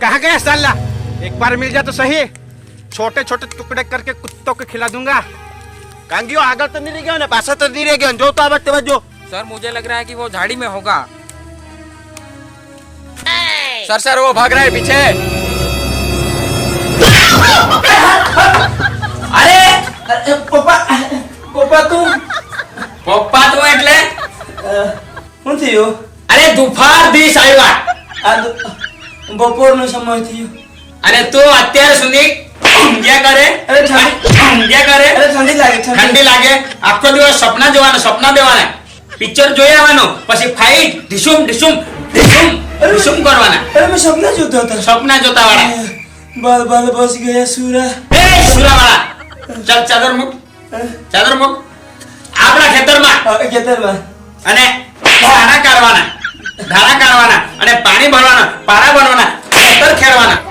कहाँ गया साला एक बार मिल जा तो सही छोटे छोटे टुकड़े करके कुत्तों को खिला दूंगा કાંગીઓ આગળ તો નહીં રહી ગયો ને પાછળ તો નહીં રહી ગયો જો તો આ વખતે જો सर मुझे लग रहा है कि वो झाड़ी में होगा सर सर वो भाग रहा है पीछे અરે અરે, પપ્પા પપ્પા તું પપ્પા તું એટલે શું થયું અરે દુફાર દીશ આવ્યા આ તો બપોરનો સમય થયો અને તું અત્યાર સુધી ઊંઘ્યા કરે? અરે ઠંડી ઊંઘ્યા કરે? અરે ઠંડી લાગે ઠંડી. લાગે. આખો દિવસ સપના જોવાના સપના દેવાના. પિક્ચર જોઈ આવવાનું પછી ફાઈટ ઢીસુમ ઢીસુમ ઢીસુમ ઢીસુમ કરવાના. અરે મેં સપના જોતો હતો. સપના જોતા વાળા બાલ બાલ બસ ગયા સુરા. એ સુરા વાળા ચાલ ચાદર મુક. ચાદર મૂક. આપણા ખેતરમાં. ખેતરમાં. અને ધારા કાઢવાના. ધારા કાઢવાના. અને પાણી ભરવાના પારા બનવાના ખેતર ખેડવાના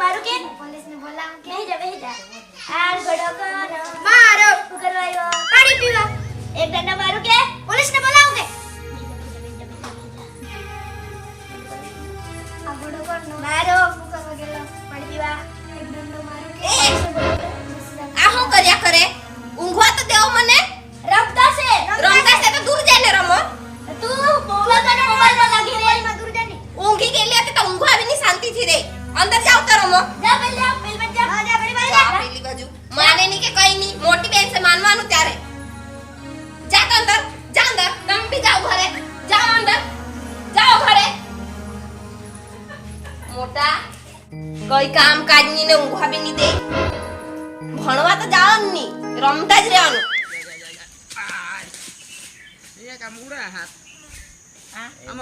મારું કે? પોલીસને બોલાવ કે? જા બેહી જા. આ ગડો કરો મારો. હું કરવા આવ્યો? પાણી પીવા. એક દંડ મારું કે? પોલીસને બોલાવ કે? આ મારો. કરવા પાણી પીવા. એક દંડ મારું કે? કઈ કામ કાજની ને ઊંઘવા બી નહીં દે ભણવા તો જાઓ નહીં રમતા જ રહેવાનું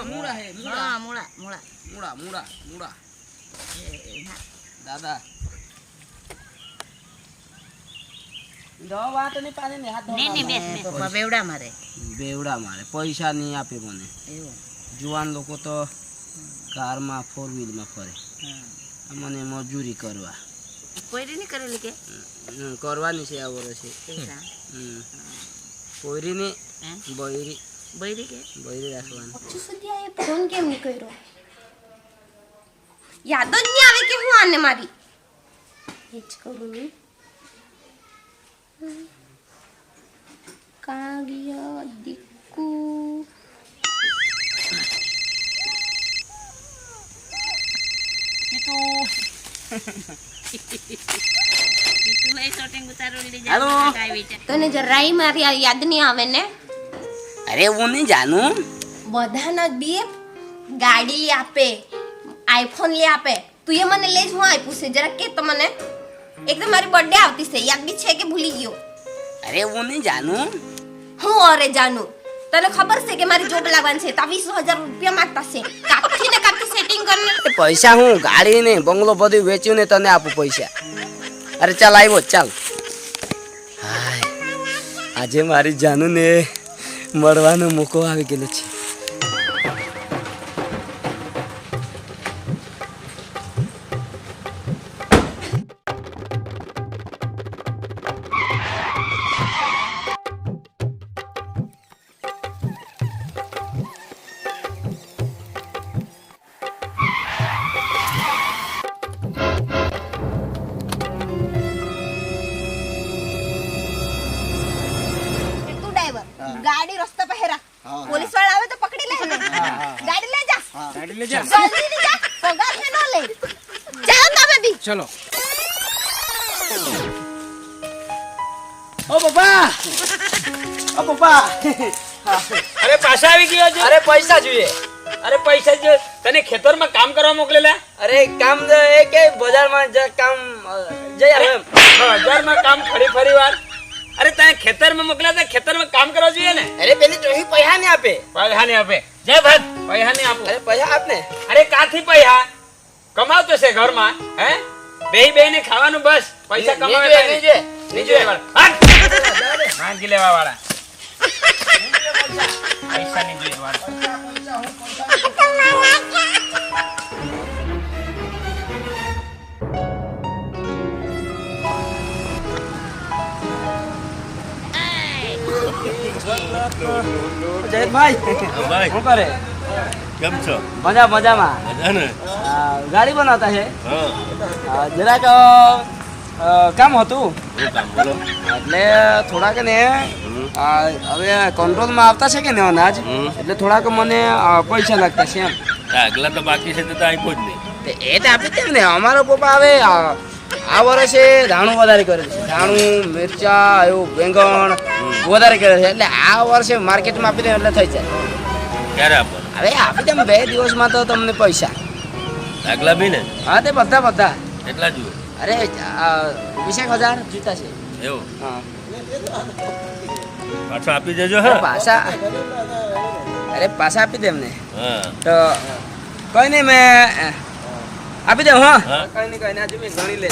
મૂળા મૂળા મૂળા દાદા દવા વાત નહીં પાણી ને હાથ નહીં નહીં બેસ બેસ પપ્પા બેવડા મારે બેવડા મારે પૈસા નહીં આપે મને એવું જુવાન લોકો તો કારમાં ફોર વ્હીલમાં ફરે આ મને મજૂરી કરવા. કોઈરી નહીં કરેલી કે? કરવાની છે આ વર્ષે. પૈસા? હમ. બૈરી. બૈરી કે? બૈરી રાખવાની. હજુ સુધી આ ફોન કેમ નહીં કર્યો? યાદ જ નહીં આવે કે હું આને મારી. એ જ કરું કાવ્ય દીકુ તું લઈ શોટિંગ ઉતારો લઈ જા હાલો. કાંઈ વિચાર તને જરાય મારી આ યાદ નહીં આવે ને? અરે હું નહીં જાણું. બધાના બી ગાડી આપે આઈફોન લે આપે. તું એ મને લે જ હું આપ્યું છે. જરા કે તો મને. એક તો મારી બર્થડે આવતી છે. યાદ બી છે કે ભૂલી ગયો? અરે હું નહીં જાણું. હું અરે જાનું તને ખબર છે કે મારી જોબ લાગવાની છે? તા વીસ હજાર રૂપિયા માંગતા છે. કાપથી કરીને? પૈસા હું ગાડી ને બંગલો બધું વેચ્યું ને તને આપું પૈસા. અરે ચાલ આવ્યો ચાલ. હાય. આજે મારી જાનુ ને મળવાનો મોકો આવી ગયેલો છે. ગાડી લે જા. જલ્દી લે જા. પગાર ને નો લે ચાલો તમે બી. ચલો. ઓ બાપા ઓ બાપા અરે પાછા આવી ગયો છે. અરે પૈસા જોઈએ. અરે પૈસા જો તને ખેતરમાં કામ કરવા મોકલેલા? અરે કામ એ કે બજારમાં જ કામ જઈ આવે બજારમાં કામ ફરી ફરી વાર. અરે તને ખેતરમાં મોકલ્યા ખેતરમાં કામ કરવા જોઈએ ને? અરે પેલી ચોહી પૈસા ને આપે. પૈસા ને આપે. જય ભાગ પૈસા ને આપો. અરે પૈસા આપ ને અરે કાથી પૈસા કમાવતો છે ઘરમાં હે? બેહી ને ખાવાનું બસ. પૈસા ની- કમાવે નીચે, નીચે, નીચે વાળા. માંગી લેવા વાળા. પૈસા જોઈએ વાળા. જયભાઈ ભાઈ. શું કરે? કેમ છો? મજા મજામાં. ગાડી બનાવતા છે જરાક કામ હતું? એટલે થોડાક ને હવે કંટ્રોલમાં આવતા છે કે ને અનાજ. એટલે થોડાક મને પૈસા લાગતા છે એમ. આગલા તો બાકી છે તો આપ્યો જ નહીં. એ તો આપી દે ને. અમારો પપ્પા હવે આ આ વર્ષે ધાણું વધારે કરે છે. ધાણું મિરચા એવું બેંગણ વધારે કરે છે. એટલે આ વર્ષે માર્કેટમાં આપી દે એટલે થઈ જાય. ક્યારે હવે આપી દે બે દિવસમાં તો તમને પૈસા. આગલા બી ને? હા તે બધા બધા. એટલા જુઓ અરે વીસેક હજાર જીતા છે. એવું? હા. પાછા આપી દેજો હા. પાછા અરે પાછા આપી દે એમને. તો કઈ નહીં મેં આપી દઉં હા? હા. કઈ નહીં કઈ નહીં આજે મેં ગણી લે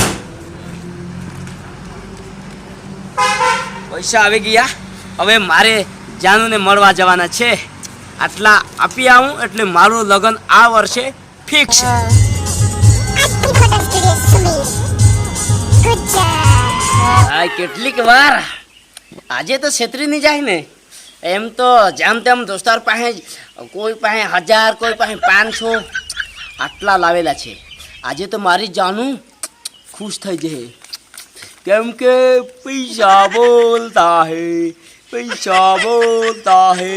પૈસા આવી ગયા. હવે મારે જાનુને મળવા જવાના છે. આટલા આપી આવું એટલે મારું લગ્ન આ વર્ષે ફિક્સ. કેટલીક વાર. આજે તો છેતરી નહીં જાય ને. એમ તો જેમ તેમ દોસ્તાર પાસે કોઈ પાસે હજાર, કોઈ પાસે પાંચસો આટલા લાવેલા છે. આજે તો મારી જાનું ખુશ થઈ જશે કેમ કે પૈસા બોલતા હે પૈસા બોલતા હે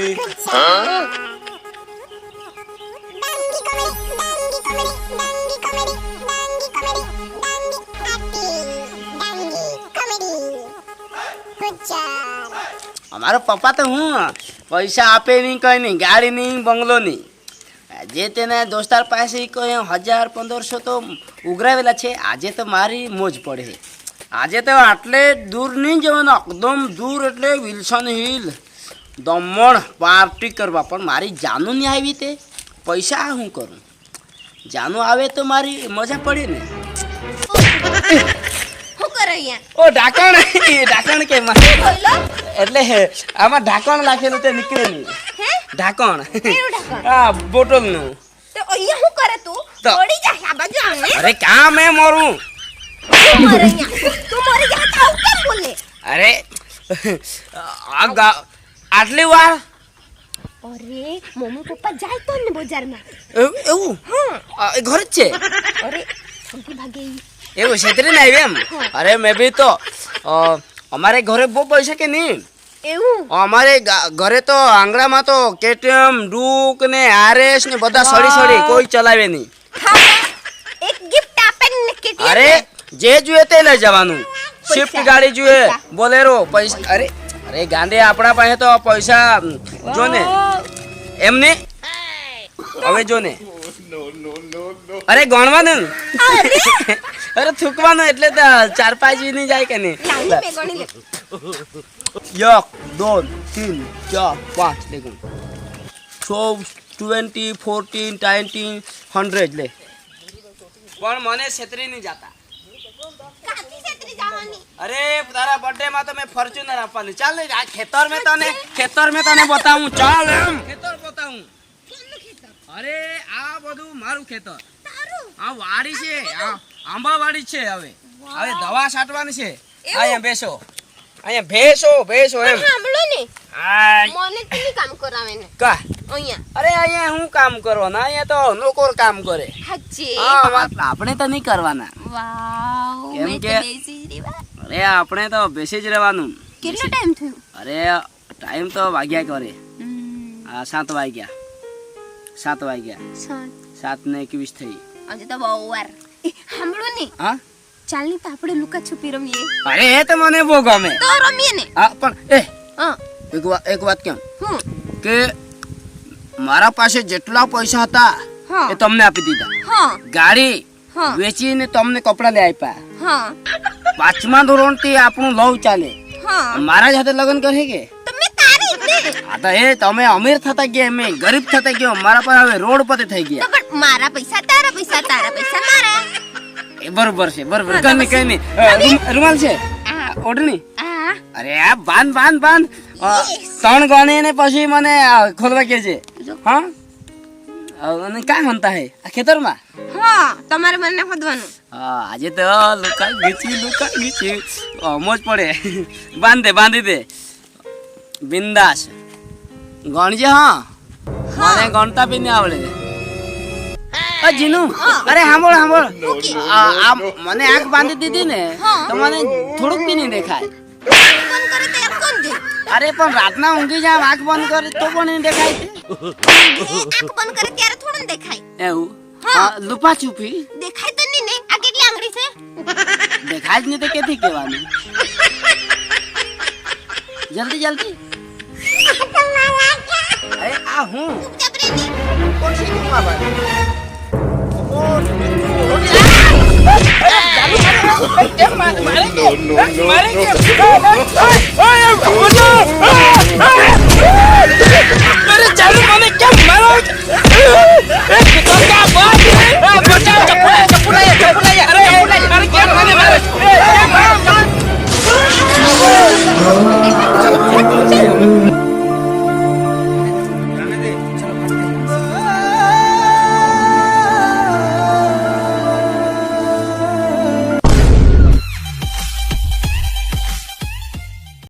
અમારો પપ્પા તો હું પૈસા આપે નહીં કઈ નહીં ગાડી નહીં બંગલો નહીં જે તેને દોસ્તાર પાસે કોઈ હજાર પંદરસો તો ઉઘરાવેલા છે આજે તો મારી મોજ પડે છે આજે તો આટલે દૂર નહીં જવાનું એકદમ દૂર એટલે વિલ્સન હિલ. દમણ પાર્ટી કરવા. પણ મારી જાનું નહીં આવી તે? પૈસા હું કરું? જાનું આવે તો મારી મજા પડે ને. ઓ ઢાંકણ. ઢાંકણ કે એટલે આમાં ઢાંકણ નાખેલું તે નીકળેલું ઢાંકણ. હા બોટલનું. તો અહીંયા શું કરે તું? દોડી જા આ બાજુ અરે કામ હે મોરું? અરે આ ગા આટલી વાર? અરે મમ્મી પપ્પા જાય તો ને બજારમાં. એવું હા. ઘર જ છે? અરે સંકી ભાગે. એવું છેતરી ને એમ? અરે મેં બી તો અમારે ઘરે બહુ પૈસા કે નહીં? એવું? અમારે ઘરે તો આંગળામાં તો કેટીએમ ડુક ને આરએસ ને બધા સડી સડી કોઈ ચલાવે નહીં. એક ગિફ્ટ આપે ને કેટીએમ અરે જે જોઈએ તે લઈ જવાનું. સ્વિફ્ટ ગાડી જોઈએ બોલેરો પૈસા. અરે અરે ગાંધે આપણા પાસે તો પૈસા જો ને. એમને હવે જો ને. અરે ગણવાનું અરે થૂકવાનું એટલે ચાર પાંચ નહીં જાય કે નહીં. લે. એક દોન તીન ચાર પાંચ લેગું સો ટ્વેન્ટી ફોર્ટીન નાઇન્ટીન હંડ્રેડ લે. પણ મને છેતરી નહીં જાતા અરે તારા બર્થડે માં તો મેં ફોર્ચ્યુનર આપવાની. ચાલ ને, આ ખેતર મેં તને ખેતર મેં તને બતાવું. ચાલ એમ. ખેતર બતાવું. અરે આ બધું મારું ખેતર. આ વાડી છે આંબા વાડી છે હવે. હવે દવા છાંટવાની છે. અહીંયા બેસો. અહીંયા ભેસો ભેસો એમ. સાંભળો ને? મને તો કામ કરાવે ને. કા? અહીંયા. અરે અહીંયા શું કામ કરવાના? અહીંયા તો નોકર કામ કરે. સાચી હા આપણે તો નહીં કરવાના. વાવ કેમ કે- અરે આપણે તો બેસી જ રહેવાનું. કેટલો ટાઈમ થયો? અરે ટાઈમ તો વાગ્યા કરે. આ સાત વાગ્યા. સાત વાગ્યા. સાત. ને એકવીસ થઈ. આજે તો બહુ વાર. સાંભળો ને. હા? ચાલ ને તો આપણે લુકા છુપી રમીએ. અરે એ તો મને બહુ ગમે. તો રમીએ ને. હા પણ એ હા. એક વાત એક વાત કેમ હું? કે મારા પાસે જેટલા પૈસા હતા હા. એ તમને આપી દીધા. હા. ગાડી હા. વેચીને તમને કપડા લઈ આપ્યા. હા. પાંચમા ધોરણથી આપણું લવ ચાલે. મારા જ હાથે લગ્ન કરે કે? તો એ તમે અમીર થતા ગયા અમે ગરીબ થતા ગયો મારા પર હવે રોડ પર થઈ ગયા. પણ મારા પૈસા તારા પૈસા તારા પૈસા મારા. બરોબર છે બરોબર. કઈ નહીં કઈ નહીં. રૂમાલ છે? ઓઢણી? અરે આ બાંધ બાંધ બાંધ. ત્રણ ગણી ને પછી મને ખોલવા કે છે. હા? અને કાં મનતા હે? આ ખેતરમાં? હા તમારે મને ખોદવાનું હા આજે તો લુકા ગીચી લુકા ગીચી અ, મોજ પડે. બાંધે બાંધી દે. બિંદાસ. ગણજે હા. મને ગણતા બી નહીં આવડે. જીનુ અરે સાંભળ સાંભળ આ મને આંખ બાંધી દીધી ને તો મને થોડુંક બી નહીં દેખાય. અરે પણ રાતના ઊંઘી જાવ આંખ બંધ કરે તો પણ નહીં દેખાય છે. આંખ બંધ કરે ત્યારે થોડું દેખાય. એવું? हाँ। लुपा छुपी देखाई तो नहीं नहीं आगे आंगड़ी से देखाई नहीं तो कहती के वाले जल्दी जल्दी अरे आ हूँ कौन सी घुमा बात અરે ચાલુ મને કેમ મારો એ પિતા બાપ એ બચાવ